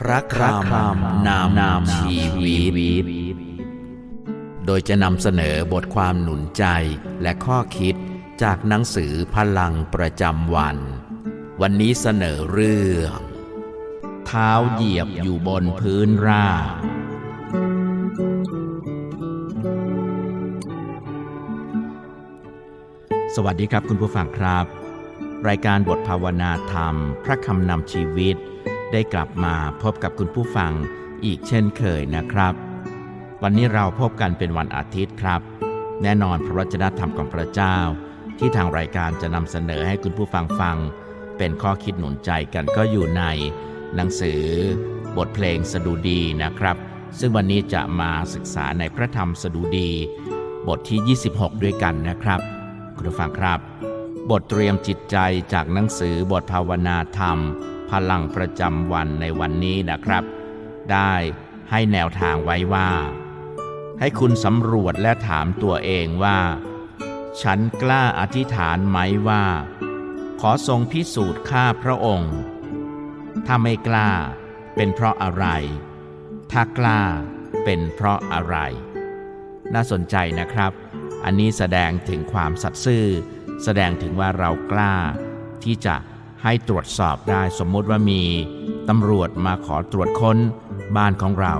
พระคำนามนามชีวิต โดยจะนำเสนอบทความหนุนใจและข้อคิดจากหนังสือพลังประจำวัน วันนี้เสนอเรื่อง เท้าเหยียบอยู่บนพื้นราบสวัสดีครับคุณผู้ฟังครับ รายการบทภาวนาธรรม พระคำนำชีวิต ได้กลับมาพบกับคุณผู้ฟังอีกเช่นเคยนะครับ วันนี้เราพบกันเป็นวันอาทิตย์ครับ แน่นอนพระวจนะธรรมของพระเจ้า ที่ทางรายการจะนำเสนอให้คุณผู้ฟังฟัง เป็นข้อคิดหนุนใจกันก็อยู่ใน หนังสือบทเพลงสดุดีนะครับ ซึ่งวันนี้จะมาศึกษาในพระธรรมสดุดี บทที่ 26 ด้วยกันนะครับ คุณผู้ฟังครับ บทเตรียมจิตใจจากหนังสือบทภาวนาธรรม ลังประจำวันในวันนี้นะครับ ได้ให้แนวทางไว้ว่า ให้คุณสำรวจและถามตัวเองว่า ฉันกล้าอธิษฐานไหมว่า ขอทรงพิสูจน์ข้าพระองค์ ถ้าไม่กล้าเป็นเพราะอะไร ถ้ากล้าเป็นเพราะอะไร น่าสนใจนะครับ อันนี้แสดงถึงความสัตย์ซื่อ แสดงถึงว่าเรากล้าที่จะ ให้ตรวจสอบได้สมมติว่ามีตำรวจมาขอตรวจค้นบ้านของเรา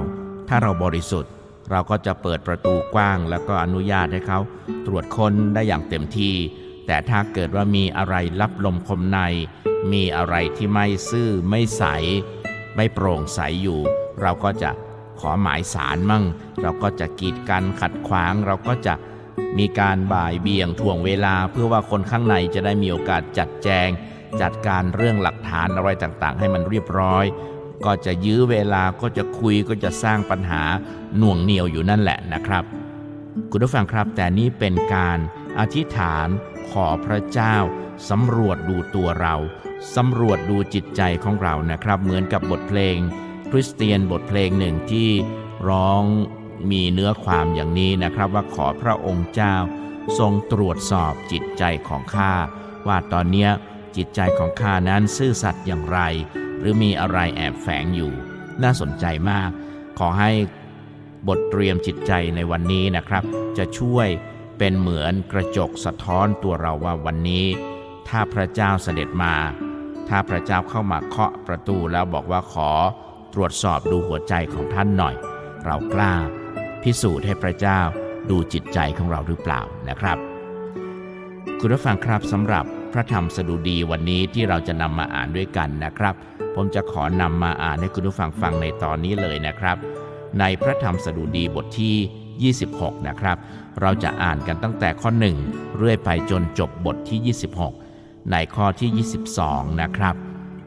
ถ้าเราบริสุทธิ์ เราก็จะเปิดประตูกว้าง แล้วก็อนุญาตให้เขาตรวจค้นได้อย่างเต็มที่ แต่ถ้าเกิดว่ามีอะไรลับลมคมใน มีอะไรที่ไม่ซื่อไม่ใส ไม่โปร่งใสอยู่ เราก็จะขอหมายสารมั่ง เราก็จะกีดกันขัดขวาง เราก็จะมีการบ่ายเบี่ยงถ่วงเวลาเพื่อว่าคนข้างในจะได้มีโอกาสจัดแจง จัดการเรื่องหลักฐานอะไรต่างๆ ให้มันเรียบร้อย ก็จะยื้อเวลาก็จะคุยก็จะสร้างปัญหาหน่วงเหนียวอยู่นั่นแหละนะครับ คุณผู้ฟังครับแต่นี่เป็นการอธิษฐานขอพระเจ้าสำรวจดูตัวเราสำรวจดูจิตใจของเรานะครับ เหมือนกับบทเพลงคริสเตียนบทเพลงหนึ่งที่ร้องมีเนื้อความอย่างนี้นะครับ ว่าขอพระองค์เจ้า ทรงตรวจสอบจิตใจของข้าว่าตอนเนี้ย จิตใจของข้านั้นซื่อสัตย์อย่างไร หรือมีอะไรแอบแฝงอยู่ น่าสนใจมาก ขอให้บทเตรียมจิตใจในวันนี้นะครับ จะช่วยเป็นเหมือนกระจกสะท้อนตัวเราว่าวันนี้ ถ้าพระเจ้าเสด็จมา ถ้าพระเจ้าเข้ามาเคาะประตูแล้วบอกว่าขอตรวจสอบดูหัวใจของท่านหน่อย เรากล้า พิสูจน์ให้พระเจ้าดูจิตใจของเราหรือเปล่านะครับ คุณผู้ฟังครับสำหรับ พระธรรมสดุดีวันนี้ที่เราจะนำมาอ่านด้วยกันนะครับ ผมจะขอนำมาอ่านให้คุณผู้ฟังฟังในตอนนี้เลยนะครับ ในพระธรรมสดุดีบทที่ 26 นะครับ เราจะอ่านกันตั้งแต่ข้อ 1 เรื่อยไปจนจบบทที่ 26 ในข้อที่ 22 นะครับ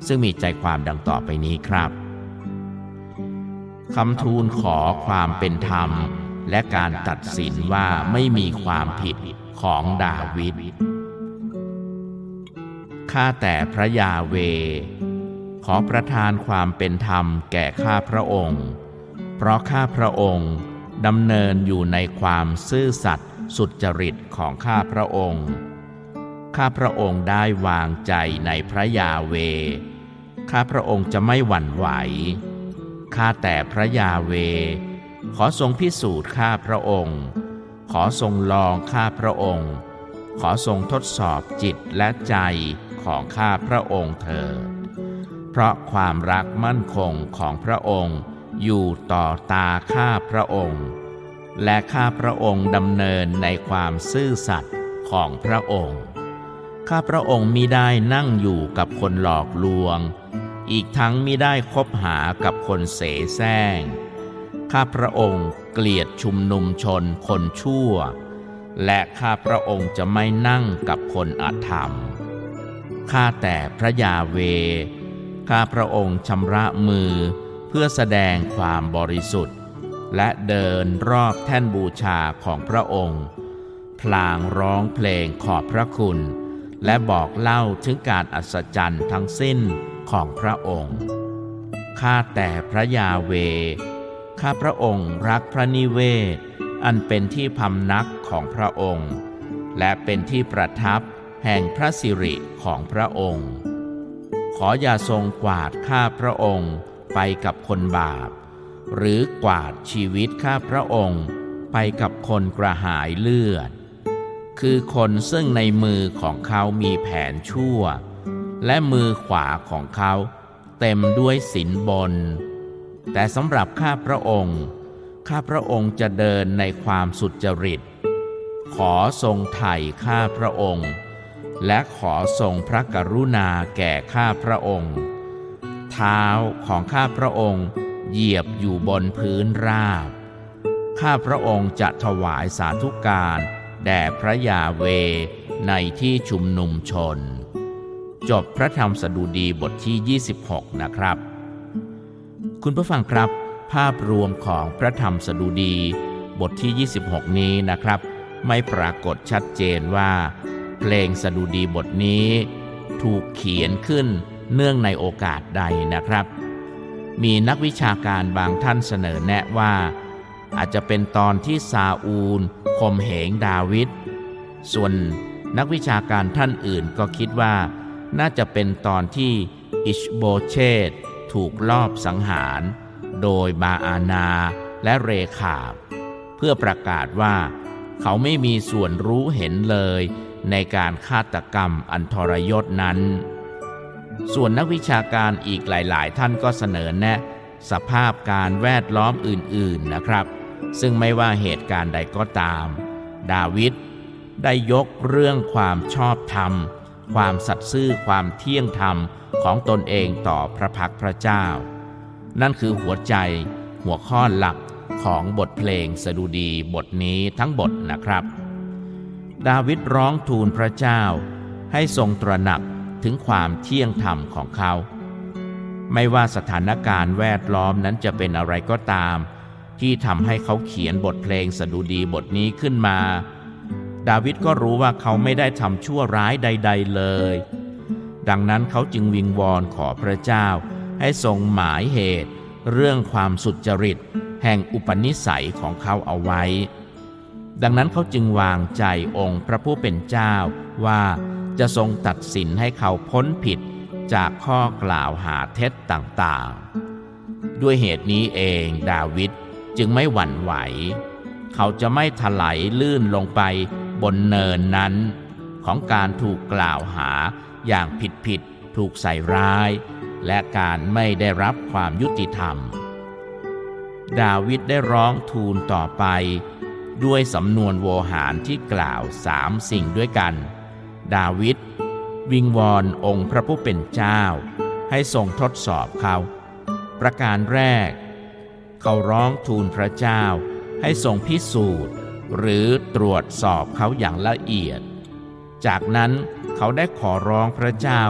ซึ่งมีใจความดังต่อไปนี้ครับคำทูลขอความเป็นธรรม และการตัดสินว่าไม่มีความผิดของดาวิด ข้าแต่พระยาเว ขอประทานความเป็นธรรมแก่ข้าพระองค์ เพราะข้าพระองค์ดำเนินอยู่ในความซื่อสัตย์สุจริตของข้าพระองค์ ข้าพระองค์ได้วางใจในพระยาเว ข้าพระองค์จะไม่หวั่นไหว ข้าแต่พระยาเว ขอทรงพิสูจน์ข้าพระองค์ ขอทรงลองข้าพระองค์ ขอทรงทดสอบจิตและใจ ของข้าพระองค์เถิด เพราะความรักมั่นคงของพระองค์อยู่ต่อตาข้าพระองค์ และข้าพระองค์ดำเนินในความซื่อสัตย์ของพระองค์ ข้าพระองค์มิได้นั่งอยู่กับคนหลอกลวง อีกทั้งมิได้คบหากับคนเสแสร้ง ข้าพระองค์เกลียดชุมนุมชนคนชั่ว และข้าพระองค์จะไม่นั่งกับคนอาธรรม ข้าแต่พระยาเว ข้าพระองค์ชำระมือเพื่อแสดงความบริสุทธิ์ และเดินรอบแท่นบูชาของพระองค์ พลางร้องเพลงขอบพระคุณ และบอกเล่าถึงการอัศจรรย์ทั้งสิ้นของพระองค์ ข้าแต่พระยาเว ข้าพระองค์รักพระนิเวศ อันเป็นที่พำนักของพระองค์ และเป็นที่ประทับ แห่งพระสิริของพระองค์ ขออย่าทรงกวาดข้าพระองค์ไปกับคนบาป หรือกวาดชีวิตข้าพระองค์ไปกับคนกระหายเลือด คือคนซึ่งในมือของเขามีแผนชั่ว และมือขวาของเขาเต็มด้วยสินบน แต่สำหรับข้าพระองค์ ข้าพระองค์จะเดินในความสุจริต ขอทรงไถ่ข้าพระองค์ และขอทรงพระกรุณาแก่ข้าพระองค์ เท้าของข้าพระองค์เหยียบอยู่บนพื้นราบ ข้าพระองค์จะถวายสาธุการแด่พระยาเวในที่ชุมนุมชน จบพระธรรมสดุดีบทที่ 26 นะครับ คุณผู้ฟังครับ ภาพรวมของพระธรรมสดุดีบทที่ 26 นี้นะครับ ไม่ปรากฏชัดเจนว่า ลงสดุดีบทนี้ ถูกเขียนขึ้นเนื่องในโอกาสใดนะครับ มีนักวิชาการบางท่านเสนอแนะว่า อาจจะเป็นตอนที่ซาอูลข่มเหงดาวิดส่วนนักวิชาการท่านอื่นก็คิดว่า น่าจะเป็นตอนที่อิชโบเชตถูกลอบสังหาร โดยบาอานาและเรขาบ เพื่อประกาศว่า เขาไม่มีส่วนรู้เห็นเลย ในการฆาตกรรมอันทรยศนั้น ส่วนนักวิชาการอีกหลาย ๆ ท่านก็เสนอแนะ สภาพการแวดล้อมอื่น ๆ นะครับ ซึ่งไม่ว่าเหตุการณ์ใดก็ตาม ดาวิดได้ยกเรื่องความชอบธรรม ความสัตย์ซื่อความเที่ยงธรรมของตนเองต่อพระพักพระเจ้า นั่นคือหัวใจหัวข้อหลักของบทเพลงสดุดีบทนี้ทั้งบทนะครับ ดาวิดร้องทูลพระเจ้า ให้ทรงตระหนักถึงความเที่ยงธรรมของเขา ไม่ว่าสถานการณ์แวดล้อมนั้นจะเป็นอะไรก็ตาม ที่ทำให้เขาเขียนบทเพลงสดุดีบทนี้ขึ้นมา ดาวิดก็รู้ว่าเขาไม่ได้ทำชั่วร้ายใด ๆ เลย ดังนั้นเขาจึงวิงวอนขอพระเจ้า ให้ทรงหมายเหตุ เรื่องความสุจริต แห่งอุปนิสัยของเขาเอาไว้ ดังนั้นเขาจึงวางใจองค์พระผู้เป็นเจ้าว่าจะทรงตัดสินให้เขาพ้นผิดจากข้อกล่าวหาเท็จต่างๆ ด้วยเหตุนี้เองดาวิดจึงไม่หวั่นไหว เขาจะไม่ถลายลื่นลงไปบนเนินนั้น ของการถูกกล่าวหาอย่างผิดๆถูกใส่ร้าย และการไม่ได้รับความยุติธรรม ดาวิดได้ร้องทูลต่อไป ด้วยสำนวนโวหารที่กล่าวสามสิ่งด้วยกัน ดาวิดวิงวอนองค์พระผู้เป็นเจ้า ให้ทรงทดสอบเขา ประการแรก เขาร้องทูลพระเจ้า ให้ทรงพิสูจน์ หรือตรวจสอบเขาอย่างละเอียด จากนั้นเขาได้ขอร้องพระเจ้า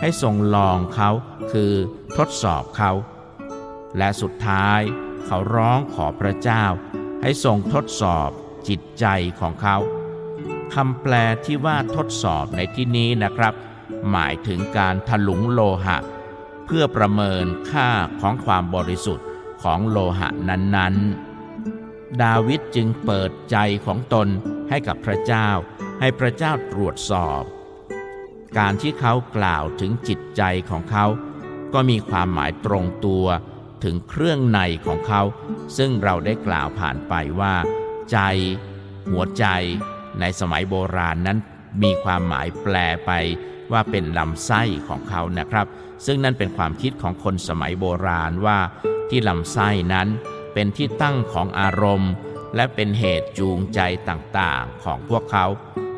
ให้ทรงลองเขาคือทดสอบเขา และสุดท้ายเขาร้องขอพระเจ้า ให้ทรงทดสอบจิตใจของเขาคำแปลที่ว่าทดสอบในที่นี้นะครับ หมายถึงการถลุงโลหะ เพื่อประเมินค่าของความบริสุทธิ์ของโลหะนั้นๆ ดาวิดจึงเปิดใจของตนให้กับพระเจ้า ให้พระเจ้าตรวจสอบ การที่เขากล่าวถึงจิตใจของเขา ก็มีความหมายตรงตัว ถึงเครื่องในของเขา ซึ่งเราได้กล่าวผ่านไปว่า ใจ หัวใจ ในสมัยโบราณนั้น มีความหมายแปลไปว่าเป็นลำไส้ของเขานะครับ ซึ่งนั่นเป็นความคิดของคนสมัยโบราณว่า ที่ลำไส้นั้นเป็นที่ตั้งของอารมณ์ และเป็นเหตุจูงใจต่างๆ ของพวกเขา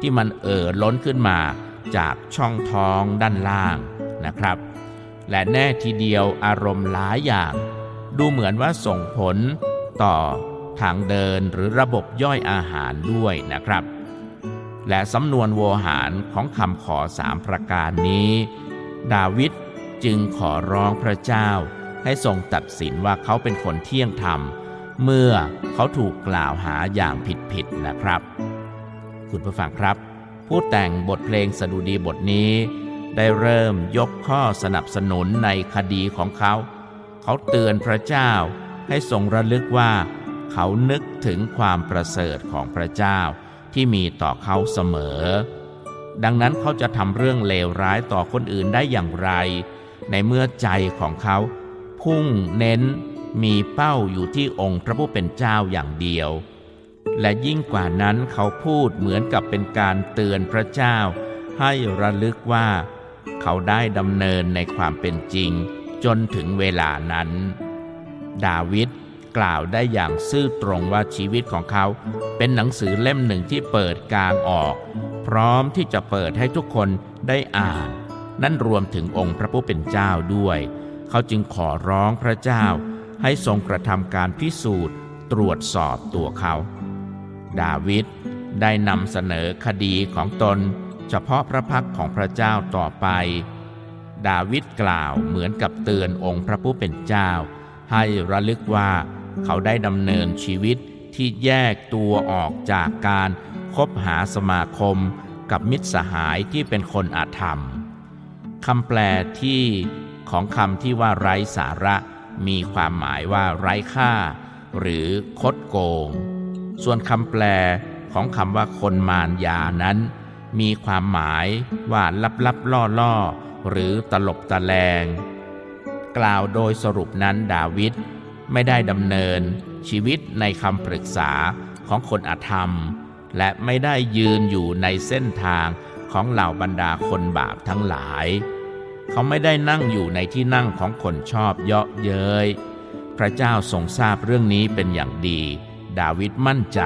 ที่มันเอ่อล้นขึ้นมาจากช่องท้องด้านล่างนะครับ และแน่ทีเดียวอารมณ์หลายอย่าง ดูเหมือนว่าส่งผลต่อทางเดินหรือระบบย่อยอาหารด้วยนะครับ และสำนวนโวหารของคำขอสามประการนี้ ดาวิดจึงขอร้องพระเจ้า ให้ทรงตัดสินว่าเขาเป็นคนเที่ยงธรรม เมื่อเขาถูกกล่าวหาอย่างผิดๆนะครับ คุณผู้ฟังครับ ผู้แต่งบทเพลงสดุดีบทนี้ ได้เริ่มยกข้อสนับสนุนในคดีของเขา เขาเตือนพระเจ้าให้ทรงระลึกว่า เขานึกถึงความประเสริฐของพระเจ้าที่มีต่อเขาเสมอ ดังนั้นเขาจะทำเรื่องเลวร้ายต่อคนอื่นได้อย่างไร ในเมื่อใจของเขา พุ่งเน้นมีเป้าอยู่ที่องค์พระผู้เป็นเจ้าอย่างเดียว และยิ่งกว่านั้นเขาพูดเหมือนกับเป็นการเตือนพระเจ้า ให้ระลึกว่า เขาได้ดำเนินในความเป็นจริงจนถึงเวลานั้น ดาวิดกล่าวได้อย่างซื่อตรงว่าชีวิตของเขาเป็นหนังสือเล่มหนึ่งที่เปิดกลางออก พร้อมที่จะเปิดให้ทุกคนได้อ่าน นั่นรวมถึงองค์พระผู้เป็นเจ้าด้วย เขาจึงขอร้องพระเจ้า ให้ทรงกระทำการพิสูจน์ตรวจสอบตัวเขา ดาวิดได้นำเสนอคดีของตน เฉพาะพระพักของพระเจ้าต่อไป ดาวิดกล่าวเหมือนกับเตือนองค์พระผู้เป็นเจ้า ให้ระลึกว่าเขาได้ดำเนินชีวิตที่แยกตัวออกจากการคบหาสมาคมกับมิตรสหายที่เป็นคนอาธรรมคำแปลที่ของคำที่ว่าไร้สาระมีความหมายว่าไร้ค่า หรือคดโกง ส่วนคำแปลของคำว่าคนมารยานั้น มีความหมายว่าลับลับล่อล่อหรือตลบตะแลง กล่าวโดยสรุปนั้นดาวิดไม่ได้ดำเนินชีวิตในคำปรึกษาของคนอธรรม และไม่ได้ยืนอยู่ในเส้นทางของเหล่าบรรดาคนบาปทั้งหลาย เขาไม่ได้นั่งอยู่ในที่นั่งของคนชอบเยาะเย้ยพระเจ้าทรงทราบเรื่องนี้เป็นอย่างดี ดาวิดมั่นใจ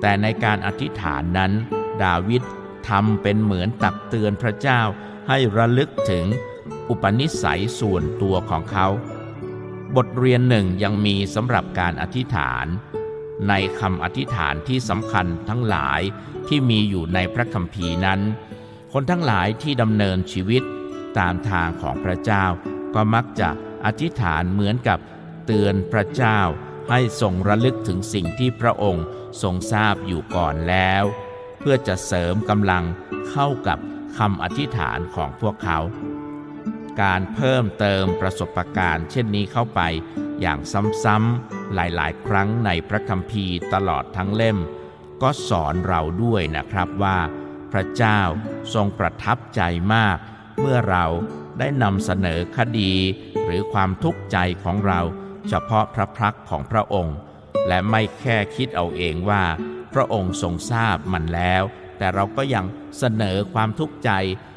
แต่ในการอธิษฐานนั้น ดาวิดทำเป็นเหมือนตักเตือนพระเจ้าให้ระลึกถึงอุปนิสัยส่วนตัวของเขา บทเรียนหนึ่งยังมีสำหรับการอธิษฐาน ในคำอธิษฐานที่สำคัญทั้งหลายที่มีอยู่ในพระคัมภีร์นั้น คนทั้งหลายที่ดำเนินชีวิตตามทางของพระเจ้า ก็มักจะอธิษฐานเหมือนกับเตือนพระเจ้าให้ทรงระลึกถึงสิ่งที่พระองค์ทรงทราบอยู่ก่อนแล้ว พื่อจะเสริมกำลังเข้ากับคำอธิษฐานของพวกเขา การเพิ่มเติมประสบการณ์เช่นนี้เข้าไปอย่างซ้ำๆหลายๆ ครั้งในพระคัมภีร์ตลอดทั้งเล่ม ก็สอนเราด้วยนะครับว่า พระเจ้าทรงประทับใจมาก เมื่อเราได้นำเสนอคดี หรือความทุกข์ใจของเรา เฉพาะพระพักของพระองค์ และไม่แค่คิดเอาเองว่า ระองค์ทรงทราบมันแล้ว แต่เราก็ยังเสนอความทุกข์ใจ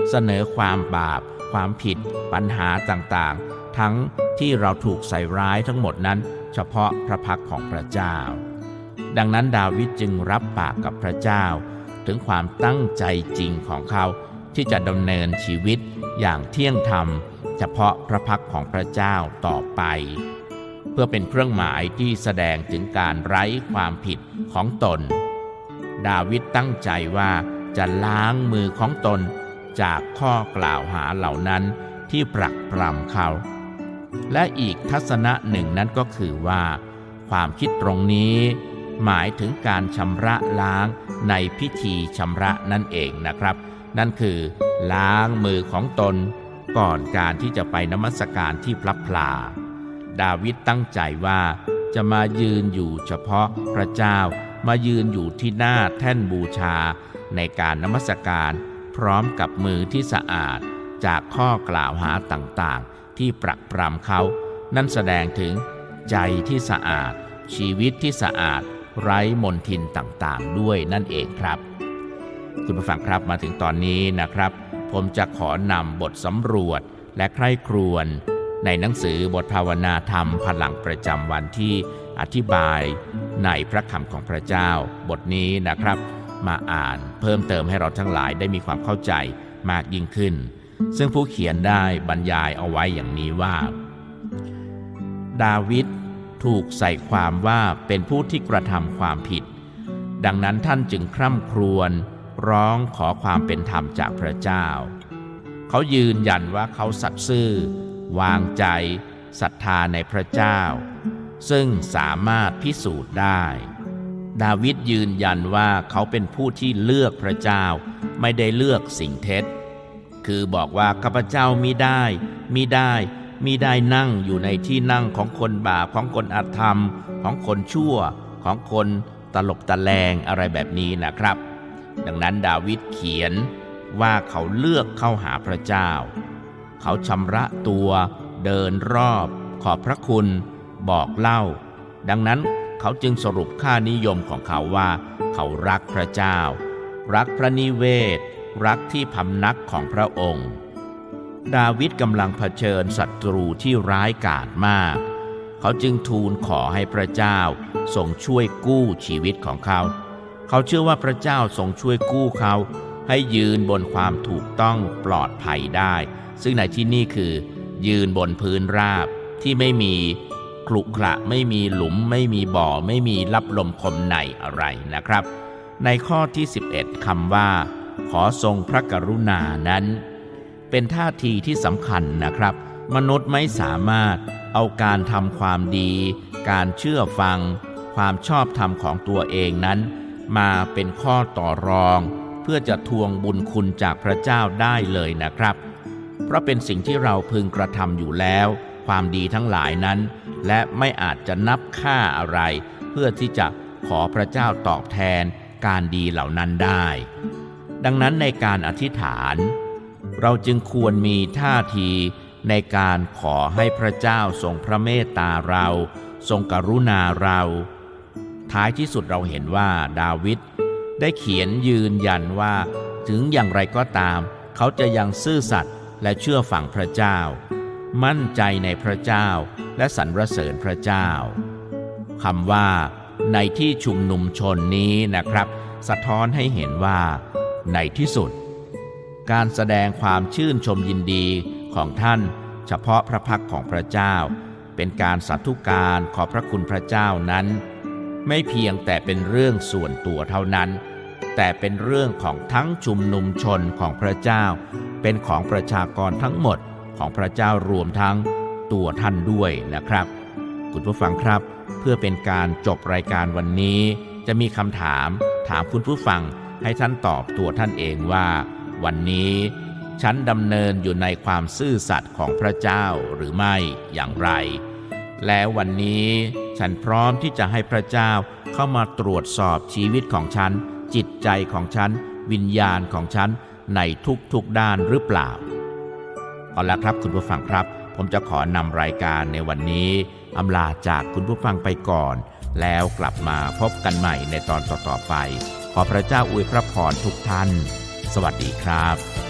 เสนอความบาป ความผิด ปัญหาต่างๆ ทั้งที่เราถูกใส่ร้ายทั้งหมดนั้น เฉพาะพระพักของพระเจ้า ดังนั้นดาวิดจึงรับปากกับพระเจ้า ถึงความตั้งใจจริงของเขาที่จะดำเนินชีวิตอย่างเที่ยงธรรม เฉพาะพระพักของพระเจ้าต่อไป เพื่อเป็นเครื่องหมายที่แสดงถึงการไร้ความผิดของตน ดาวิดตั้งใจว่าจะล้างมือของตนจากข้อกล่าวหาเหล่านั้นที่ปรักปรำเขา และอีกทัศนะหนึ่งนั้นก็คือว่า ความคิดตรงนี้ หมายถึงการชำระล้างในพิธีชำระนั่นเองนะครับ นั่นคือ ล้างมือของตน ก่อนการที่จะไปนมัสการที่พลับพลา ดาวิดตั้งใจว่าจะมายืนอยู่เฉพาะพระเจ้า มายืนอยู่ที่หน้าแท่นบูชาในการนมัสการพร้อมกับมือที่สะอาดจากข้อกล่าวหาต่างๆ ที่ปรักปรำเขา นั่นแสดงถึงใจที่สะอาด ชีวิตที่สะอาด ไร้มนทินต่างๆ ด้วยนั่นเองครับ คุณผู้ฟังครับมาถึงตอนนี้นะครับ ผมจะขอนำบทสำรวจและใคร่ครวญในหนังสือบทภาวนาธรรมพลังประจำวันที่ อธิบายในพระคำของพระเจ้า บทนี้นะครับ มาอ่านเพิ่มเติมให้เราทั้งหลายได้มีความเข้าใจมากยิ่งขึ้น ซึ่งผู้เขียนได้บรรยายเอาไว้อย่างนี้ว่า ดาวิดถูกใส่ความว่าเป็นผู้ที่กระทำความผิด ดังนั้นท่านจึงคร่ำครวญร้องขอความเป็นธรรมจากพระเจ้า เขายืนยันว่าเขาสัตย์ซื่อ วางใจศรัทธาในพระเจ้า ซึ่งสามารถพิสูจน์ได้ ดาวิดยืนยันว่าเขาเป็นผู้ที่เลือกพระเจ้า ไม่ได้เลือกสิ่งเท็จ คือบอกว่าข้าพเจ้ามิได้มิได้มิได้นั่งอยู่ในที่นั่งของคนบาปของคนอาธรรม ของคนชั่วของคนตลบตะแลงอะไรแบบนี้นะครับ ดังนั้นดาวิดเขียนว่าเขาเลือกเข้าหาพระเจ้า เขาชำระตัวเดินรอบขอบพระคุณ บอกเล่า ดังนั้นเขาจึงสรุปค่านิยมของเขาว่า เขารักพระเจ้า รักพระนิเวศ รักที่พำนักของพระองค์ ดาวิดกำลังเผชิญศัตรูที่ร้ายกาจมาก เขาจึงทูลขอให้พระเจ้าทรงช่วยกู้ชีวิตของเขา เขาเชื่อว่าพระเจ้าทรงช่วยกู้เขาให้ยืนบนความถูกต้องปลอดภัยได้ ซึ่งในที่นี่คือ ยืนบนพื้นราบที่ไม่มี ครุขระไม่มีหลุมไม่มีบ่อไม่มีรับลมคมในอะไรนะครับ ในข้อที่ 11คำว่า ขอทรงพระกรุณานั้น เป็นท่าทีที่สำคัญนะครับ มนุษย์ไม่สามารถเอาการทำความดี การเชื่อฟัง ความชอบธรรมของตัวเองนั้น มาเป็นข้อต่อรอง เพื่อจะทวงบุญคุณจากพระเจ้าได้เลยนะครับ เพราะเป็นสิ่งที่เราพึงกระทำอยู่แล้ว ความดีทั้งหลายนั้น และไม่อาจจะนับค่าอะไร เพื่อที่จะขอพระเจ้าตอบแทนการดีเหล่านั้นได้ ดังนั้นในการอธิษฐาน เราจึงควรมีท่าทีในการขอให้พระเจ้าทรงพระเมตตาเรา ทรงกรุณาเรา ท้ายที่สุดเราเห็นว่าดาวิดได้เขียนยืนยันว่า ถึงอย่างไรก็ตาม เขาจะยังซื่อสัตย์และเชื่อฝังพระเจ้า มั่นใจในพระเจ้าและสรรเสริญพระเจ้าคำว่า ในที่ชุมนุมชนนี้นะครับ สะท้อนให้เห็นว่า ในที่สุด การแสดงความชื่นชมยินดีของท่านเฉพาะพระพักของพระเจ้า เป็นการสาธุการขอบพระคุณพระเจ้านั้น ไม่เพียงแต่เป็นเรื่องส่วนตัวเท่านั้น แต่เป็นเรื่องของทั้งชุมนุมชนของพระเจ้า เป็นของประชากรทั้งหมด ของพระเจ้ารวมทั้งตัวท่านด้วยนะครับ คุณผู้ฟังครับ เพื่อเป็นการจบรายการวันนี้ จะมีคำถามถามคุณผู้ฟังให้ท่านตอบตัวท่านเองว่า วันนี้ฉันดำเนินอยู่ในความซื่อสัตย์ของพระเจ้าหรือไม่อย่างไร และวันนี้ฉันพร้อมที่จะให้พระเจ้าเข้ามาตรวจสอบชีวิตของฉัน จิตใจของฉัน วิญญาณของฉัน ในทุกๆด้านหรือเปล่า เอาละครับคุณผู้ฟังครับ ผมจะขอนำรายการในวันนี้อำลาจากคุณผู้ฟังไปก่อน แล้วกลับมาพบกันใหม่ในตอนต่อๆไป ขอพระเจ้าอวยพระพรทุกท่าน สวัสดีครับ